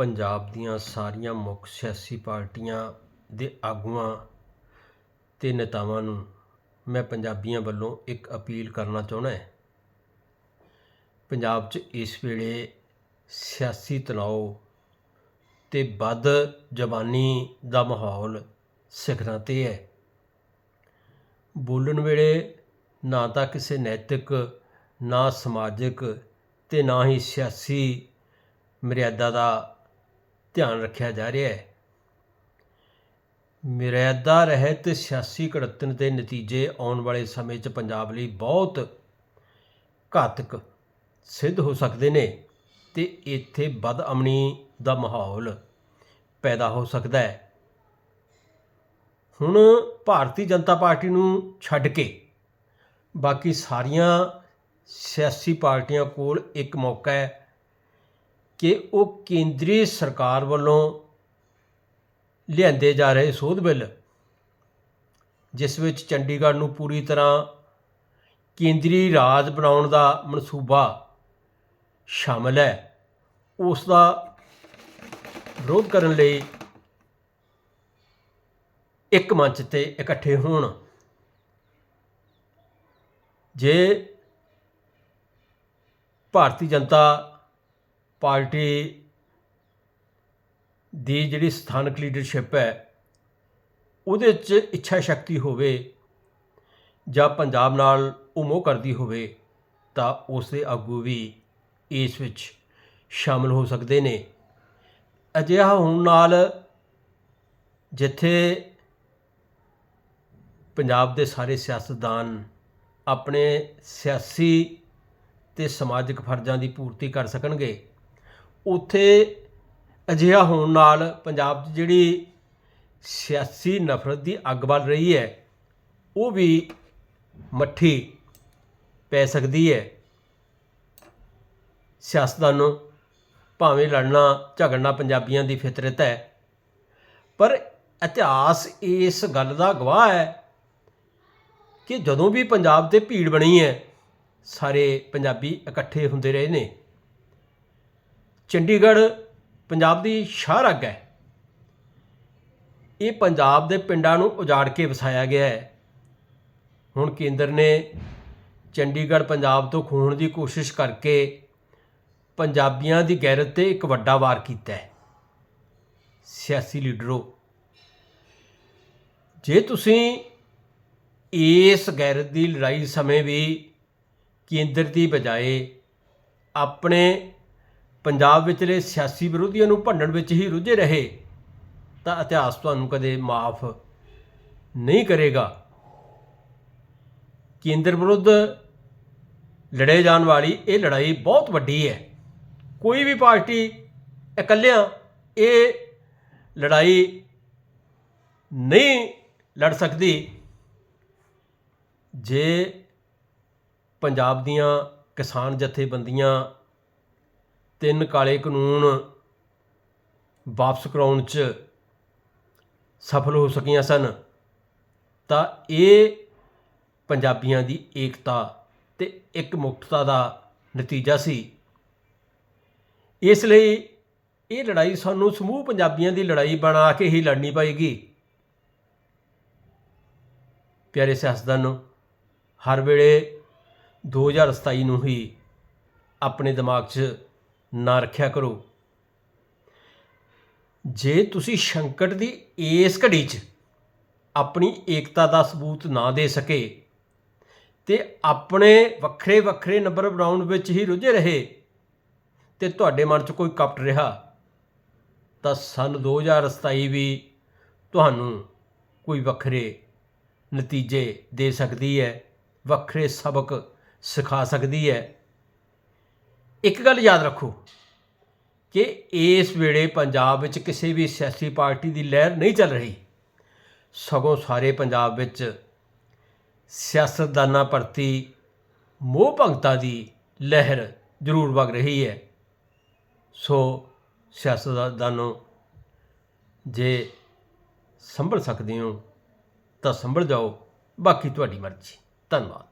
ਪੰਜਾਬ ਦੀਆਂ ਸਾਰੀਆਂ ਮੁੱਖ ਸਿਆਸੀ ਪਾਰਟੀਆਂ ਦੇ ਆਗੂਆਂ ਅਤੇ ਨੇਤਾਵਾਂ ਨੂੰ ਮੈਂ ਪੰਜਾਬੀਆਂ ਵੱਲੋਂ ਇੱਕ ਅਪੀਲ ਕਰਨਾ ਚਾਹੁੰਦਾ ਹਾਂ। ਪੰਜਾਬ 'ਚ ਇਸ ਵੇਲੇ ਸਿਆਸੀ ਤਣਾਅ ਤੇ ਵੱਧ ਜ਼ਬਾਨੀ ਦਾ ਮਾਹੌਲ ਸਿਖਰਾਂ 'ਤੇ ਹੈ। ਬੋਲਣ ਵੇਲੇ ਨਾ ਤਾਂ ਕਿਸੇ ਨੈਤਿਕ, ਨਾ ਸਮਾਜਿਕ ਤੇ ਨਾ ਹੀ ਸਿਆਸੀ ਮਰਿਆਦਾ ਦਾ ਧਿਆਨ ਰੱਖਿਆ ਜਾ ਰਿਹਾ ਹੈ। ਮਰਿਆਦਾ ਰਹਿਤ ਸਿਆਸੀ ਘੜਤਨ ਦੇ ਨਤੀਜੇ ਆਉਣ ਵਾਲੇ ਸਮੇਂ 'ਚ ਪੰਜਾਬ ਲਈ ਬਹੁਤ ਘਾਤਕ ਸਿੱਧ ਹੋ ਸਕਦੇ ਨੇ ਤੇ ਇੱਥੇ ਬਦਅਮਨੀ ਦਾ ਮਾਹੌਲ ਪੈਦਾ ਹੋ ਸਕਦਾ ਹੈ। ਹੁਣ ਭਾਰਤੀ ਜਨਤਾ ਪਾਰਟੀ ਨੂੰ ਛੱਡ ਕੇ ਬਾਕੀ ਸਾਰੀਆਂ ਸਿਆਸੀ ਪਾਰਟੀਆਂ ਕੋਲ ਇੱਕ ਮੌਕਾ ਹੈ ਕਿ ਉਹ ਕੇਂਦਰੀ ਸਰਕਾਰ ਵੱਲੋਂ ਲਿਆਂਦੇ ਜਾ ਰਹੇ ਸੋਧ ਬਿੱਲ, ਜਿਸ ਵਿੱਚ ਚੰਡੀਗੜ੍ਹ ਨੂੰ ਪੂਰੀ ਤਰ੍ਹਾਂ ਕੇਂਦਰੀ ਰਾਜ ਬਣਾਉਣ ਦਾ ਮਨਸੂਬਾ ਸ਼ਾਮਲ ਹੈ, ਉਸ ਦਾ ਵਿਰੋਧ ਕਰਨ ਲਈ ਇੱਕ ਮੰਚ ਤੇ ਇਕੱਠੇ ਹੋਣ। ਜੇ ਭਾਰਤੀ ਜਨਤਾ ਪਾਰਟੀ ਦੀ ਜਿਹੜੀ ਸਥਾਨਕ ਲੀਡਰਸ਼ਿਪ ਹੈ, ਉਹਦੇ 'ਚ ਇੱਛਾ ਸ਼ਕਤੀ ਹੋਵੇ ਜਾਂ ਪੰਜਾਬ ਨਾਲ ਉਹ ਮੋਹ ਕਰਦੀ ਹੋਵੇ, ਤਾਂ ਉਸ ਦੇ ਆਗੂ ਵੀ ਇਸ ਵਿੱਚ ਸ਼ਾਮਲ ਹੋ ਸਕਦੇ ਨੇ। ਅਜਿਹਾ ਹੋਣ ਨਾਲ ਜਿੱਥੇ ਪੰਜਾਬ ਦੇ ਸਾਰੇ ਸਿਆਸਤਦਾਨ ਆਪਣੇ ਸਿਆਸੀ ਤੇ ਸਮਾਜਿਕ ਫਰਜ਼ਾਂ ਦੀ ਪੂਰਤੀ ਕਰ ਸਕਣਗੇ ਉੱਥੇ ਅਜਿਹਾ ਹੋਣ ਨਾਲ ਪੰਜਾਬ 'ਚ ਜਿਹੜੀ ਸਿਆਸੀ ਨਫ਼ਰਤ ਦੀ ਅੱਗ ਬਲ ਰਹੀ ਹੈ, ਉਹ ਵੀ ਮੱਠੀ ਪੈ ਸਕਦੀ ਹੈ। ਸਿਆਸਤਦਾਨੋਂ ਭਾਵੇਂ ਲੜਨਾ ਝਗੜਨਾ ਪੰਜਾਬੀਆਂ ਦੀ ਫਿਤਰਤ ਹੈ, ਪਰ ਇਤਿਹਾਸ ਇਸ ਗੱਲ ਦਾ ਗਵਾਹ ਹੈ ਕਿ ਜਦੋਂ ਵੀ ਪੰਜਾਬ ਤੇ ਭੀੜ ਬਣੀ ਹੈ, ਸਾਰੇ ਪੰਜਾਬੀ ਇਕੱਠੇ ਹੁੰਦੇ ਰਹੇ ਨੇ। ਚੰਡੀਗੜ੍ਹ ਪੰਜਾਬ ਦੀ ਸ਼ਾਹਰਗ ਹੈ। ਇਹ ਪੰਜਾਬ ਦੇ ਪਿੰਡਾਂ ਨੂੰ ਉਜਾੜ ਕੇ ਵਸਾਇਆ ਗਿਆ ਹੈ। ਹੁਣ ਕੇਂਦਰ ਨੇ ਚੰਡੀਗੜ੍ਹ ਪੰਜਾਬ ਤੋਂ ਖੋਹਣ ਦੀ ਕੋਸ਼ਿਸ਼ ਕਰਕੇ ਪੰਜਾਬੀਆਂ ਦੀ ਗੈਰਤ ਤੇ ਇੱਕ ਵੱਡਾ ਵਾਰ ਕੀਤਾ ਹੈ। ਸਿਆਸੀ ਲੀਡਰੋ, ਜੇ ਤੁਸੀਂ ਇਸ ਗੈਰਤ ਦੀ ਲੜਾਈ ਸਮੇਂ ਵੀ ਕੇਂਦਰ ਦੀ ਬਜਾਏ ਆਪਣੇ ਪੰਜਾਬ ਵਿਚਲੇ ਸਿਆਸੀ ਵਿਰੋਧੀਆਂ ਨੂੰ ਭੰਡਣ ਵਿੱਚ ਹੀ ਰੁੱਝੇ ਰਹੇ, ਤਾਂ ਇਤਿਹਾਸ ਤੁਹਾਨੂੰ ਕਦੇ ਮਾਫ ਨਹੀਂ ਕਰੇਗਾ। ਕੇਂਦਰ ਵਿਰੁੱਧ ਲੜੇ ਜਾਣ ਵਾਲੀ ਇਹ ਲੜਾਈ ਬਹੁਤ ਵੱਡੀ ਹੈ। ਕੋਈ ਵੀ ਪਾਰਟੀ ਇਕੱਲਿਆਂ ਇਹ ਲੜਾਈ ਨਹੀਂ ਲੜ ਸਕਦੀ। ਜੇ ਪੰਜਾਬ ਦੀਆਂ ਕਿਸਾਨ ਜਥੇਬੰਦੀਆਂ ਤਿੰਨ ਕਾਲੇ ਕਾਨੂੰਨ ਵਾਪਸ ਕਰਾਉਣ 'ਚ ਸਫਲ ਹੋ ਸਕੀਆਂ ਸਨ, ਤਾਂ ਇਹ ਪੰਜਾਬੀਆਂ ਦੀ ਏਕਤਾ ਤੇ ਇੱਕ ਮੁਕਤਤਾ ਦਾ ਨਤੀਜਾ ਸੀ। ਇਸ ਲਈ ਇਹ ਲੜਾਈ ਸਾਨੂੰ ਸਮੂਹ ਪੰਜਾਬੀਆਂ ਦੀ ਲੜਾਈ ਬਣਾ ਕੇ ਹੀ ਲੜਨੀ ਪਏਗੀ। ਪਿਆਰੇ ਸਿਆਸਤਦਾਨੋ, ਹਰ ਵੇਲੇ 2027 ਨੂੰ ਹੀ ਆਪਣੇ ਦਿਮਾਗ 'ਚ ਨਾ ਰੱਖਿਆ ਕਰੋ। ਜੇ ਤੁਸੀਂ ਸੰਕਟ ਦੀ ਇਸ ਘੜੀ 'ਚ ਆਪਣੀ ਏਕਤਾ ਦਾ ਸਬੂਤ ਨਾ ਦੇ ਸਕੇ, ਤੇ ਆਪਣੇ ਵੱਖਰੇ ਵੱਖਰੇ ਨੰਬਰ ਬਣਾਉਣ ਵਿੱਚ ਹੀ ਰੁੱਝੇ ਰਹੇ, ਤੇ ਤੁਹਾਡੇ ਮਨ 'ਚ ਕੋਈ ਕਪਟ ਰਿਹਾ, ਤਾਂ ਸਨ 2027 ਵੀ ਤੁਹਾਨੂੰ ਕੋਈ ਵੱਖਰੇ ਨਤੀਜੇ ਦੇ ਸਕਦੀ ਹੈ, ਵੱਖਰੇ ਸਬਕ ਸਿਖਾ ਸਕਦੀ ਹੈ। ਇੱਕ ਗੱਲ ਯਾਦ ਰੱਖੋ ਕਿ ਇਸ ਵੇਲੇ ਪੰਜਾਬ ਵਿੱਚ ਕਿਸੇ ਵੀ ਸਿਆਸੀ ਪਾਰਟੀ ਦੀ ਲਹਿਰ ਨਹੀਂ ਚੱਲ ਰਹੀ। ਸਗੋਂ ਸਾਰੇ ਪੰਜਾਬ ਵਿੱਚ ਸਿਆਸਤਦਾਨਾਂ ਪ੍ਰਤੀ ਮੋਹ ਭੰਗਤਾ ਦੀ ਲਹਿਰ ਜ਼ਰੂਰ ਵਗ ਰਹੀ ਹੈ। ਸੋ ਸਿਆਸਤਦਾਨੋਂ, ਜੇ ਸੰਭਲ ਸਕਦੇ ਹੋ ਤਾਂ ਸੰਭਲ ਜਾਓ। ਬਾਕੀ ਤੁਹਾਡੀ ਮਰਜ਼ੀ। ਧੰਨਵਾਦ।